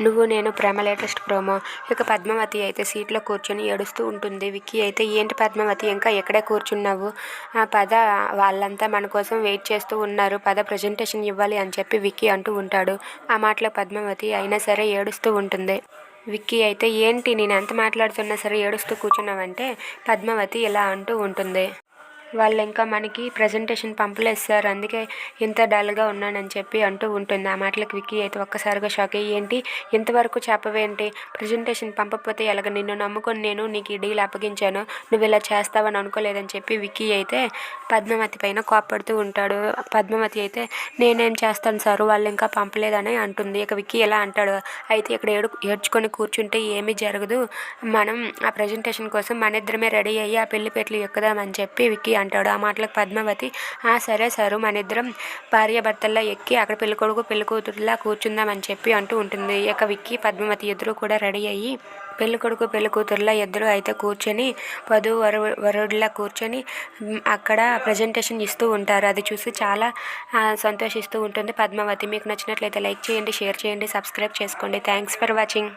నువ్వు నేను ప్రేమ latest promo. ఇక పద్మావతి అయితే సీట్లో కూర్చొని ఏడుస్తూ ఉంటుంది. విక్కీ అయితే ఏంటి పద్మావతి ఇంకా ఎక్కడే కూర్చున్నావు? ఆ పద వాళ్ళంతా మన కోసం వెయిట్ చేస్తూ ఉన్నారు. పద ప్రజెంటేషన్ ఇవ్వాలి అని చెప్పి విక్కీ అంటూ ఉంటాడు. ఆ మాటలో పద్మావతి అయినా సరే ఏడుస్తూ ఉంటుంది. విక్కీ అయితే ఏంటి నేను ఎంత మాట్లాడుతున్నా సరే ఏడుస్తూ కూర్చున్నావంటే? పద్మావతి ఇలా అంటూ ఉంటుంది. వాళ్ళు ఇంకా మనకి ప్రజెంటేషన్ పంపలేదు సార్. అందుకే ఇంత డల్గా ఉన్నానని చెప్పి అంటూ ఉంటుంది. ఆ మాటలకు విక్కీ అయితే ఒక్కసారిగా షాక్ అయ్యి ఏంటి? ఇంతవరకు చెప్పవేంటి ప్రజెంటేషన్ పంపకపోతే ఎలాగ నిన్ను నమ్ముకొని నేను నీకు ఈ డీల్ అప్పగించాను? నువ్వు ఇలా చేస్తావని అనుకోలేదని చెప్పి విక్కీ అయితే పద్మావతి పైన కోప్పడుతూ ఉంటాడు. పద్మావతి అయితే నేనేం చేస్తాను సార్? వాళ్ళు ఇంకా పంపలేదని అంటుంది. ఇక విక్కీ ఎలా అంటాడు. అయితే ఇక్కడ ఏడు ఏడ్చుకొని కూర్చుంటే ఏమీ జరగదు. మనం ఆ ప్రజెంటేషన్ కోసం మన ఇద్దరమే రెడీ అయ్యి ఆ పెళ్ళి పెట్లు ఎక్కుదామని చెప్పి విక్కీ అంటాడు. ఆ మాటలకు పద్మావతి ఆ సరే సారు. మన ఇద్దరం భార్యాభర్తల్లా ఎక్కి అక్కడ పెళ్ళికొడుకు పెళ్ళికూతురులా కూర్చుందామని చెప్పి అంటూ ఉంటుంది. ఇక విక్కీ పద్మావతి ఇద్దరు కూడా రెడీ అయ్యి పెళ్ళికొడుకు పెళ్ళికూతురులా ఇద్దరు అయితే కూర్చొని వధువు వరు వరుడిలా కూర్చొని అక్కడ ప్రజెంటేషన్ ఇస్తూ ఉంటారు. అది చూసి చాలా సంతోషిస్తూ ఉంటుంది. పద్మావతి మీకు నచ్చినట్లయితే లైక్ చేయండి షేర్ చేయండి సబ్స్క్రైబ్ చేసుకోండి. Thanks for watching